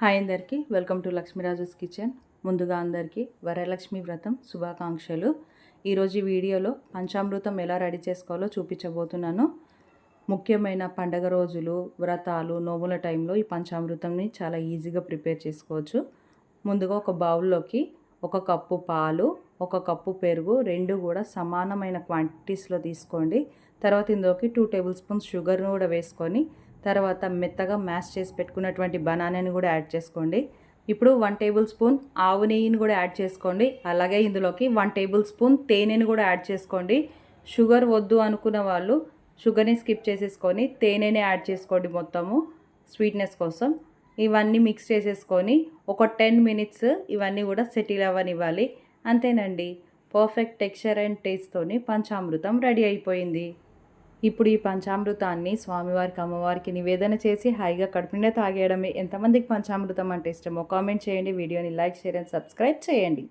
Hi అందరికీ welcome to లక్ష్మీరాజుస్ kitchen. ముందుగా అందరికీ వరలక్ష్మి వ్రతం శుభాకాంక్షలు. ఈరోజు వీడియోలో పంచామృతం ఎలా రెడీ చేసుకోవాలో చూపించబోతున్నాను. ముఖ్యమైన పండగ రోజులు వ్రతాలు నోముల టైంలో ఈ పంచామృతంని చాలా ఈజీగా ప్రిపేర్ చేసుకోవచ్చు. ముందుగా ఒక బౌల్లోకి ఒక కప్పు పాలు ఒక కప్పు పెరుగు రెండు కూడా సమానమైన క్వాంటిటీస్లో తీసుకోండి. తర్వాత ఇందులోకి టూ టేబుల్ స్పూన్స్ షుగర్ను కూడా వేసుకొని తర్వాత మెత్తగా మ్యాష్ చేసి పెట్టుకున్నటువంటి బనానాని కూడా యాడ్ చేసుకోండి. ఇప్పుడు వన్ టేబుల్ స్పూన్ ఆవు నెయ్యిని కూడా యాడ్ చేసుకోండి. అలాగే ఇందులోకి వన్ టేబుల్ స్పూన్ తేనెని కూడా యాడ్ చేసుకోండి. షుగర్ వద్దు అనుకున్న వాళ్ళు షుగర్ని స్కిప్ చేసేసుకొని తేనెని యాడ్ చేసుకోండి మొత్తము స్వీట్నెస్ కోసం. ఇవన్నీ మిక్స్ చేసేసుకొని ఒక టెన్ మినిట్స్ ఇవన్నీ కూడా సెటిల్ అవ్వనివ్వాలి. అంతేనండి. పర్ఫెక్ట్ టెక్స్చర్ అండ్ టేస్ట్తోని పంచామృతం రెడీ అయిపోయింది. ఇప్పుడు ఈ పంచామృతాన్ని స్వామివారికి అమ్మవారికి నివేదన చేసి హాయిగా కడుపునే తాగేయడమే ఎంతమందికి పంచామృతం అంటే ఇష్టమో కామెంట్ చేయండి. వీడియోని లైక్ షేర్ అండ్ సబ్స్క్రైబ్ చేయండి.